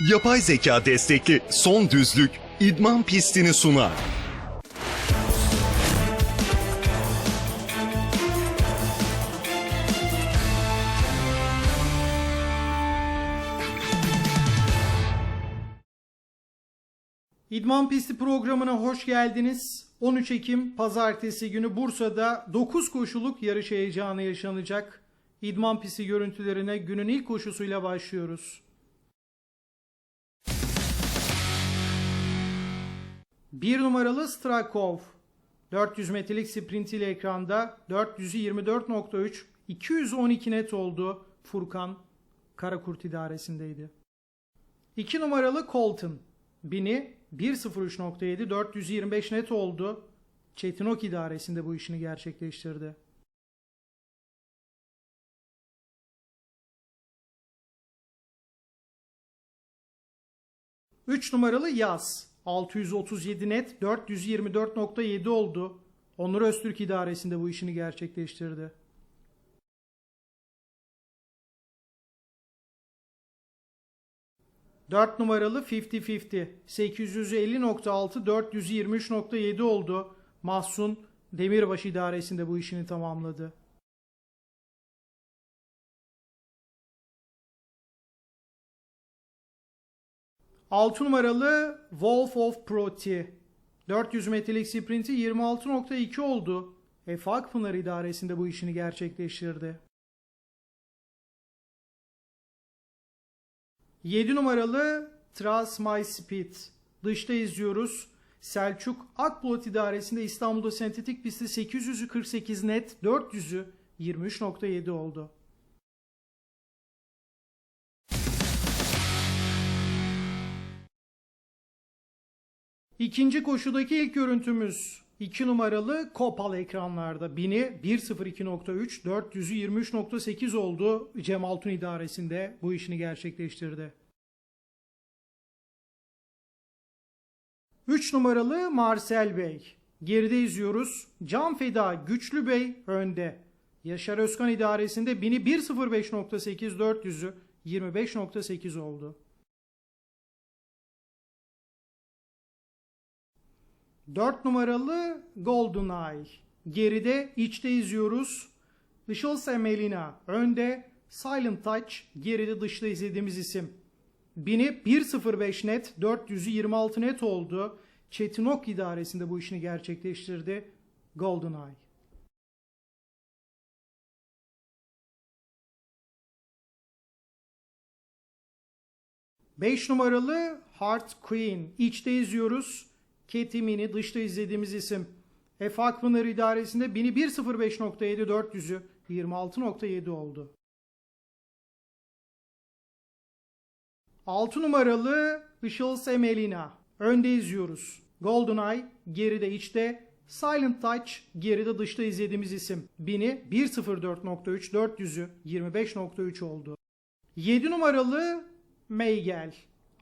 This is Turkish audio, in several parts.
Yapay zeka destekli son düzlük idman pistini sunar. İdman Pisti programına hoş geldiniz. 13 Ekim Pazartesi günü Bursa'da 9 koşuluk yarış heyecanı yaşanacak. İdman Pisti görüntülerine günün ilk koşusuyla başlıyoruz. Bir numaralı Strakov. 400 metrelik sprint ile ekranda 400'ü 24.3 212 net oldu. Furkan Karakurt idaresindeydi. 2 numaralı Colton. 1000'i 1.03.7 425 net oldu. Çetinok idaresinde bu işini gerçekleştirdi. Üç numaralı Yaz. 637 net 424.7 oldu. Onur Öztürk idaresinde bu işini gerçekleştirdi. Dört numaralı 50-50. 850.6 423.7 oldu. Mahsun Demirbaş idaresinde bu işini tamamladı. Altı numaralı Wolf of Proti. 400 metrelik sprinti 26.2 oldu. Efe Akpınar idaresinde bu işini gerçekleştirdi. 7 numaralı Trust My Speed. Dışta izliyoruz. Selçuk Akbulut idaresinde İstanbul'da sentetik pistte 800'ü 48 net, 400'ü 23.7 oldu. İkinci koşudaki ilk görüntümüz 2 numaralı Kopal ekranlarda. 1000'i 1.02.3, 400'ü 23.8 oldu. Cem Altun idaresinde bu işini gerçekleştirdi. 3 numaralı Marcel Bey. Geride izliyoruz. Can Feda Güçlü Bey önde. Yaşar Özkan idaresinde 1000'i 1.05.8, 400'ü 25.8 oldu. 4 numaralı GoldenEye. Geride içte izliyoruz. Işıl Semelina önde. Silent Touch geride dışta izlediğimiz isim. 1000'i 1.05 net 400'ü 26 net oldu. Çetinok idaresinde bu işini gerçekleştirdi. GoldenEye. Beş numaralı Heart Queen. İçte izliyoruz. Ketimini dışta izlediğimiz isim. Efe Akpınar idaresinde 1000'i 1.05.7 400'ü 26.7 oldu. 6 numaralı Işıl Semelina. Önde izliyoruz. GoldenEye geride içte. Silent Touch geride dışta izlediğimiz isim. 1000'i 1.04.3 400'ü 25.3 oldu. 7 numaralı Meygel.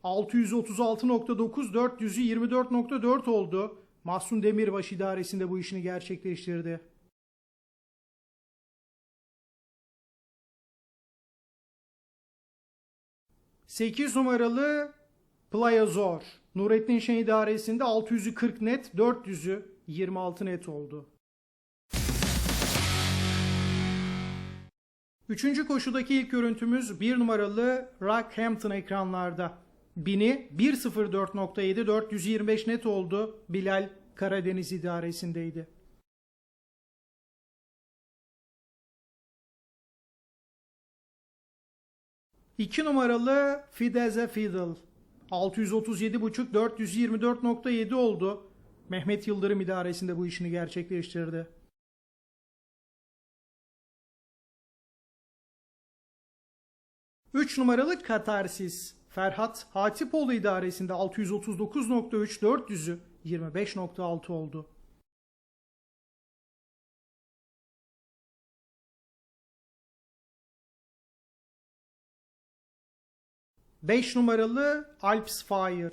636.9 400'ü 24.4 oldu. Mahsun Demirbaş idaresinde bu işini gerçekleştirdi. Sekiz numaralı Playa Zor. Nurettin Şen idaresinde 600'ü 40 net, 400'ü 26 net oldu. Üçüncü koşudaki ilk görüntümüz 1 numaralı Rockhampton ekranlarda. 1000'i 1.04.7 425 net oldu. Bilal Karadeniz idaresindeydi. İki numaralı Fideze Fiddle. 637.5 424.7 oldu. Mehmet Yıldırım idaresinde bu işini gerçekleştirdi. Üç numaralı Katarsis. Ferhat Hatipoğlu idaresinde 639.3 400'ü 25.6 oldu. Beş numaralı Alps Fire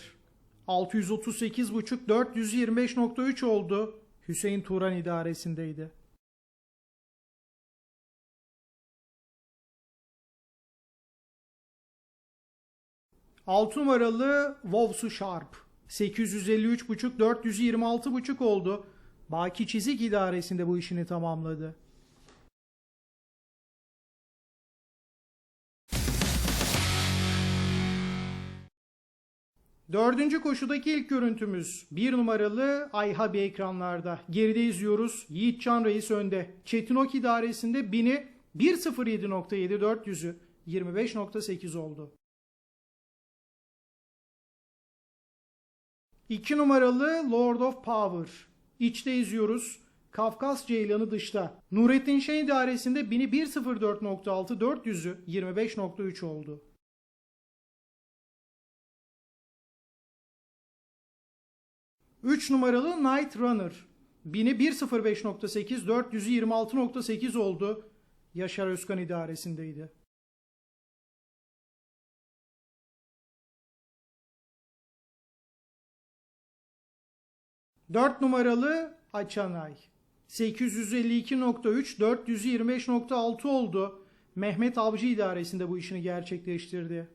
638.5 425.3 oldu. Hüseyin Turan idaresindeydi. 6 numaralı Vovsu Sharp 853.5 426.5 oldu. Baki Çizik idaresinde bu işini tamamladı. Dördüncü koşudaki ilk görüntümüz. Bir numaralı Ayha bir ekranlarda. Geride izliyoruz. Yiğitcan Reis önde. Çetinok idaresinde 1000'i 1.07.7 400'ü 25.8 oldu. 2 numaralı Lord of Power. İçte izliyoruz. Kafkas Ceylan'ı dışta. Nurettin Şen idaresinde 1000'i 1.04.6 400'ü 25.3 oldu. Üç numaralı Night Runner. 1000'i 1.05.8 400'ü 26.8 oldu. Yaşar Özkan idaresindeydi. Dört numaralı Açanay. 852.3 425.6 oldu. Mehmet Avcı idaresinde bu işini gerçekleştirdi.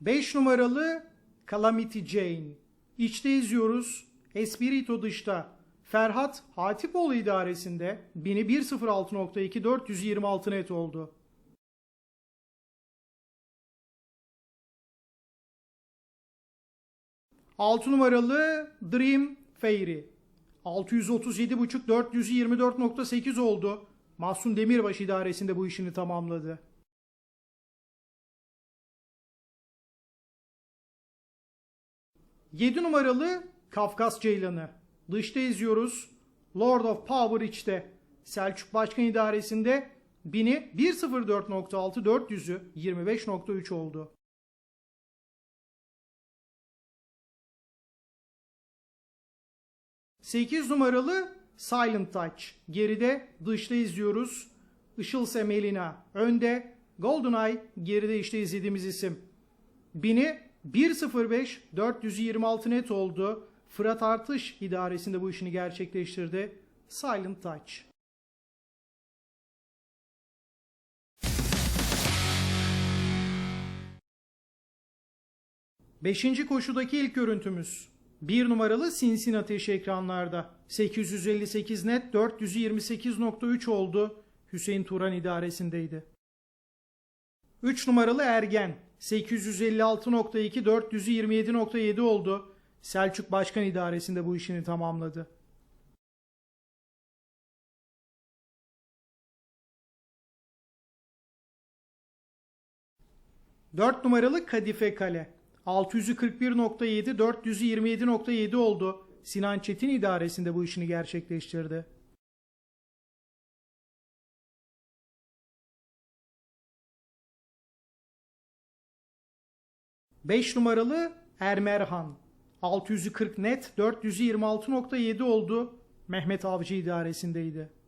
Beş numaralı Calamity Jane. İçte izliyoruz. Espirito dışta. Ferhat Hatipoğlu idaresinde 1000'i 1.06.2 426 net oldu. 6 numaralı Dream Fairy. 637.5 424.8 oldu. Mahsun Demirbaş idaresinde bu işini tamamladı. Yedi numaralı Kafkas Ceylanı. Dışta izliyoruz. Lord of Power içte. Selçuk Başkan idaresinde 1000'i 1.04.6 400'ü 25.3 oldu. 8 numaralı Silent Touch. Geride dışta izliyoruz. Işıl Semelina. Önde GoldenEye. Geride işte izlediğimiz isim. 1000'i 1.05 426 net oldu. Fırat Artış idaresinde bu işini gerçekleştirdi. Silent Touch. Beşinci koşudaki ilk görüntümüz. 1 numaralı Sinsin Ateşi ekranlarda. 858 net 428.3 oldu. Hüseyin Turan idaresindeydi. 3 numaralı Ergen 856.2 427.7 oldu. Selçuk Başkan idaresinde bu işini tamamladı. Dört numaralı Kadife Kale. 641.7 427.7 oldu. Sinan Çetin idaresinde bu işini gerçekleştirdi. Beş numaralı Ermerhan. 640 net 426.7 oldu. Mehmet Avcı idaresindeydi.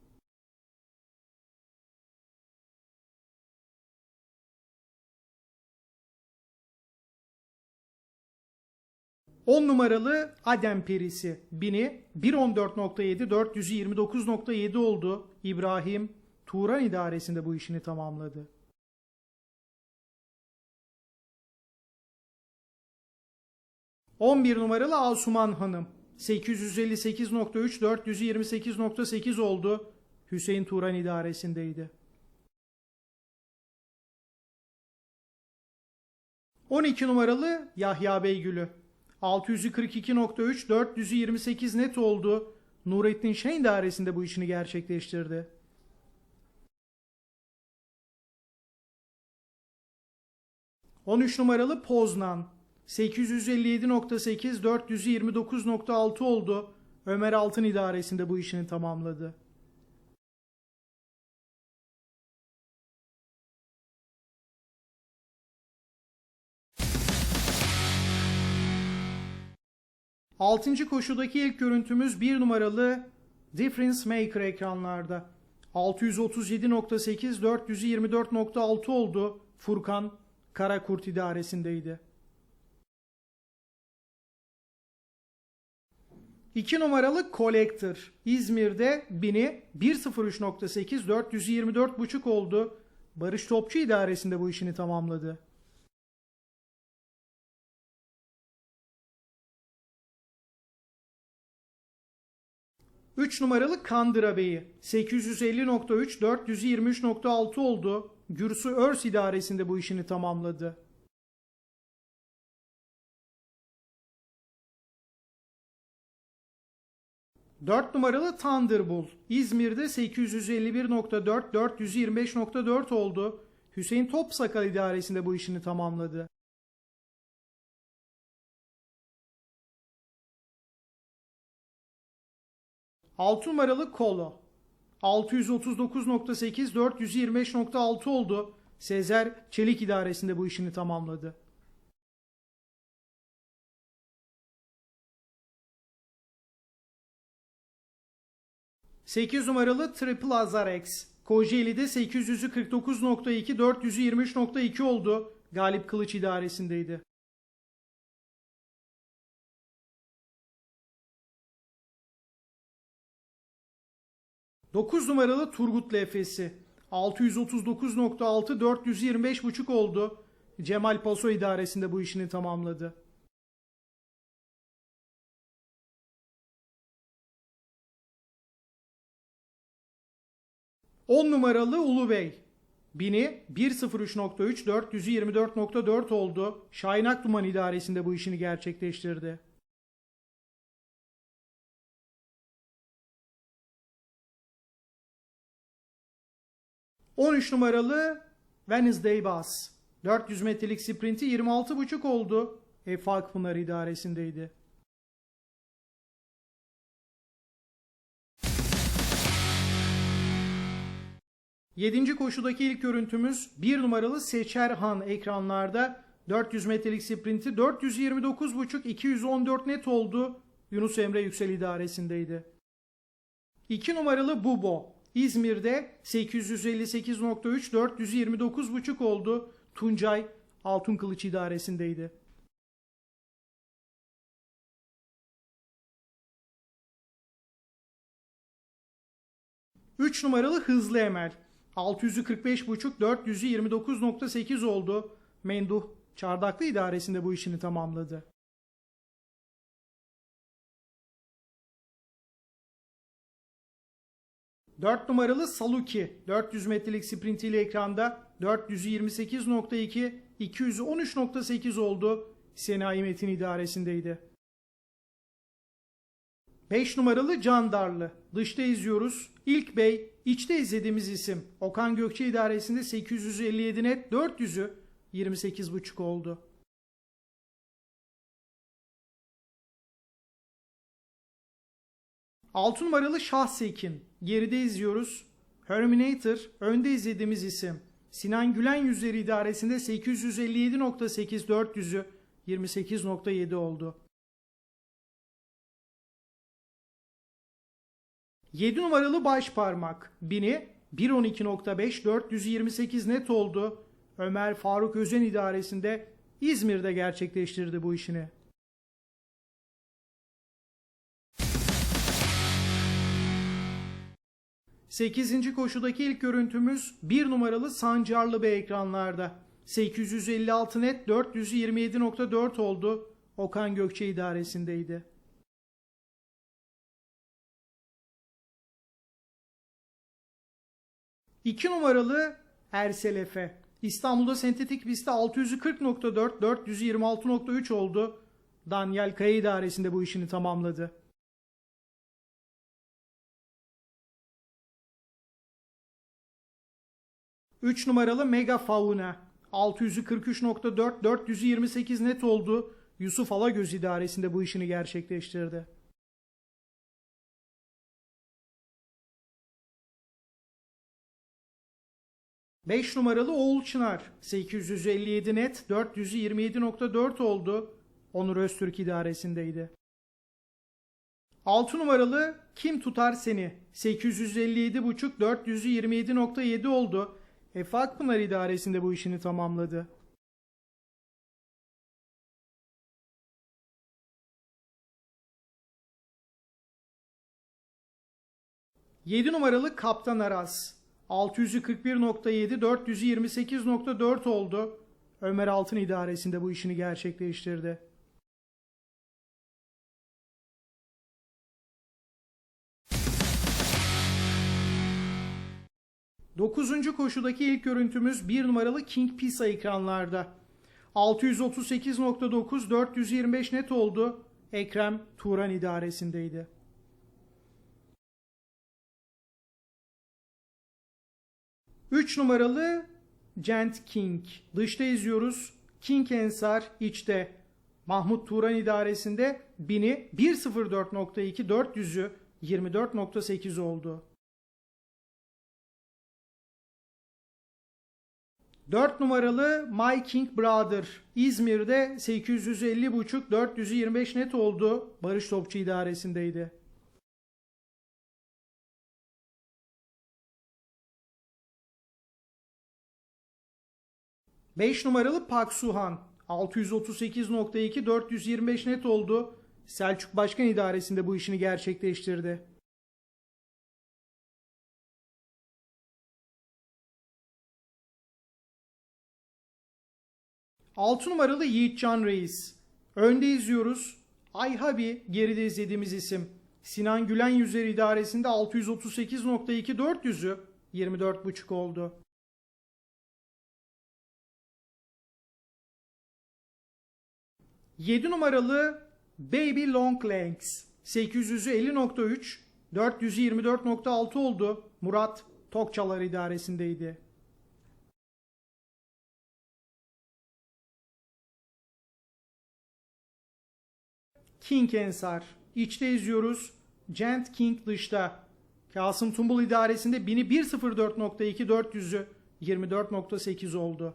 10 numaralı Adem Perisi. Bini 1.14.7 429.7 oldu. İbrahim Turan idaresinde bu işini tamamladı. ...11 numaralı Asuman Hanım... ...858.3 428.8 oldu... ...Hüseyin Turan idaresindeydi. 12 numaralı Yahya Beygül'ü 642.3 428 net oldu. Nurettin Şen dairesinde bu işini gerçekleştirdi. ...13 numaralı Poznan... ...857.8 429.6 oldu. Ömer Altın idaresinde bu işini tamamladı. Altıncı koşudaki ilk görüntümüz bir numaralı Difference Maker ekranlarda. 637.8 424.6 oldu. Furkan Karakurt idaresindeydi. 2 numaralı Collector İzmir'de bini 103.8 424.5 oldu. Barış Topçu idaresinde bu işini tamamladı. Üç numaralı Kandıra Bey'i 850.3 423.6 oldu. Gürsü Örs idaresinde bu işini tamamladı. 4 numaralı Thunderbolt İzmir'de 851.4 425.4 oldu. Hüseyin Topsakal idaresinde bu işini tamamladı. Altı numaralı Kolo 639.8 425.6 oldu. Sezer Çelik idaresinde bu işini tamamladı. 8 numaralı Triple Azar X. Kocaeli'de 800'ü 49.2, 423.2 oldu. Galip Kılıç idaresindeydi. Dokuz numaralı Turgut LF'si 639.6 425.5 oldu. Cemal Paso idaresinde bu işini tamamladı. 10 numaralı Ulu Bey. Bini 103.3 424.4 oldu. Şahin Akduman idaresinde bu işini gerçekleştirdi. ...13 numaralı Wednesday Bus. 400 metrelik sprinti 26.5 oldu. Efe Akpınar idaresindeydi. 7. koşudaki ilk görüntümüz 1 numaralı Seçerhan ekranlarda 400 metrelik sprinti 429.5 214 net oldu. Yunus Emre Yüksel idaresindeydi. 2 numaralı Bubo İzmir'de 858.3 429.5 oldu. Tuncay Altın Kılıç idaresindeydi. Üç numaralı Hızlı Emel 645.5 429.8 oldu. Menduh Çardaklı idaresinde bu işini tamamladı. Dört numaralı Saluki 400 metrelik sprintiyle ekranda 428.2 213.8 oldu. Senayi Metin idaresindeydi. 5 numaralı Candarlı. Dışta izliyoruz. İlk bey, içte izlediğimiz isim. Okan Gökçe idaresinde 857 net 400'ü 28.5 oldu. Altı numaralı Şahsekin. Geride izliyoruz. Herminator. Önde izlediğimiz isim. Sinan Gülen yüzleri idaresinde 857.8 400'ü 28.7 oldu. 7 numaralı baş parmak. Bini 112.5 428 net oldu. Ömer Faruk Özen idaresinde İzmir'de gerçekleştirdi bu işini. Sekizinci koşudaki ilk görüntümüz 1 numaralı Sancarlı Bey ekranlarda. 856 net 427.4 oldu. Okan Gökçe idaresindeydi. 2 numaralı Ersel Efe. İstanbul'da sentetik pistte 640.4, 426.3 oldu. Daniel Kaya idaresinde bu işini tamamladı. Üç numaralı Mega Fauna. 643.4, 428 net oldu. Yusuf Alagöz idaresinde bu işini gerçekleştirdi. 5 numaralı Oğul Çınar 857 net 427.4 oldu. Onur Öztürk idaresindeydi. 6 numaralı Kim Tutar Seni 857.5 427.7 oldu. Efakpınar İdaresi'nde bu işini tamamladı. Yedi numaralı Kaptan Aras. 641.7 428.4 oldu. Ömer Altın idaresinde bu işini gerçekleştirdi. 9. koşudaki ilk görüntümüz 1 numaralı King Pisa ekranlarda. 638.9 425 net oldu. Ekrem Turan idaresindeydi. Üç numaralı Gent King. Dışta izliyoruz. King Ensar içte. Mahmut Turan idaresinde 1000'i 1.04.2 400'ü 24.8 oldu. 4 numaralı My King Brother İzmir'de 850.5 425 net oldu. Barış Topçu idaresindeydi. Beş numaralı Pak Suhan 638.2 425 net oldu. Selçuk Başkan idaresinde bu işini gerçekleştirdi. 6 numaralı Yiğitcan Reis. Önde izliyoruz. Ayhabi geride izlediğimiz isim. Sinan Gülen Yüzer idaresinde 638.2 400'ü 24.5 oldu. Yedi numaralı Baby Long Legs 800'ü 50.3 424.6 oldu. Murat Tokçalar idaresindeydi. King Ensar. İçte izliyoruz. Gent King dışta. Kasım Tumbul idaresinde 1000'i 1.04.2 400'ü 24.8 oldu.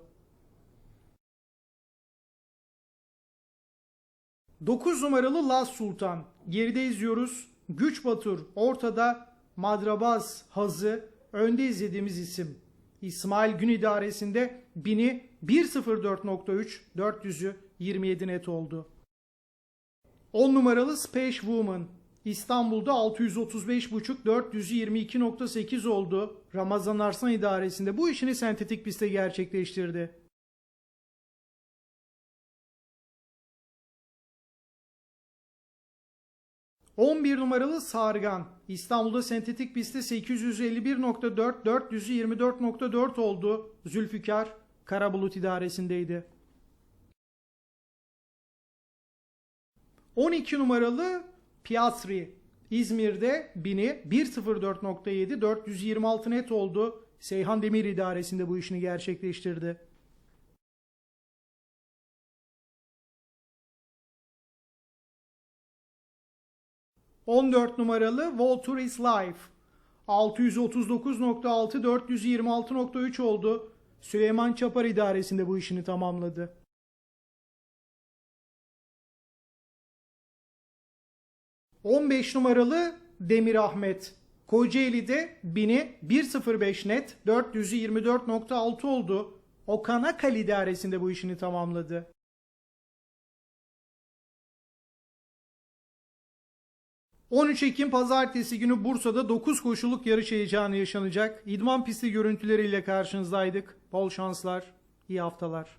9 numaralı Laz Sultan. Geride izliyoruz. Güç Batur ortada. Madrabaz Hazı önde izlediğimiz isim. İsmail Gün idaresinde 1000'i 1.04.3 400'ü 27 net oldu. 10 numaralı Space Woman. İstanbul'da 635.5 422.8 oldu. Ramazan Arslan idaresinde bu işini sentetik pistte gerçekleştirdi. ...11 numaralı Sargan... ...İstanbul'da sentetik pistte 851.4... ...424.4 oldu... ...Zülfikar Karabulut idaresindeydi. 12 numaralı Piastri İzmir'de 1000'i 1.04.7 426 net oldu. Seyhan Demir idaresinde bu işini gerçekleştirdi. ...14 numaralı Walter is Life... ...639.6 426.3 oldu. Süleyman Çapar idaresinde bu işini tamamladı. 15 numaralı Demir Ahmet. Kocaeli'de 1000'i 1.05 net 424.6 oldu. Okan Akal idaresinde bu işini tamamladı. ...13 Ekim Pazartesi günü Bursa'da 9 koşuluk yarış heyecanı yaşanacak. İdman pisti görüntüleriyle karşınızdaydık. Bol şanslar, iyi haftalar.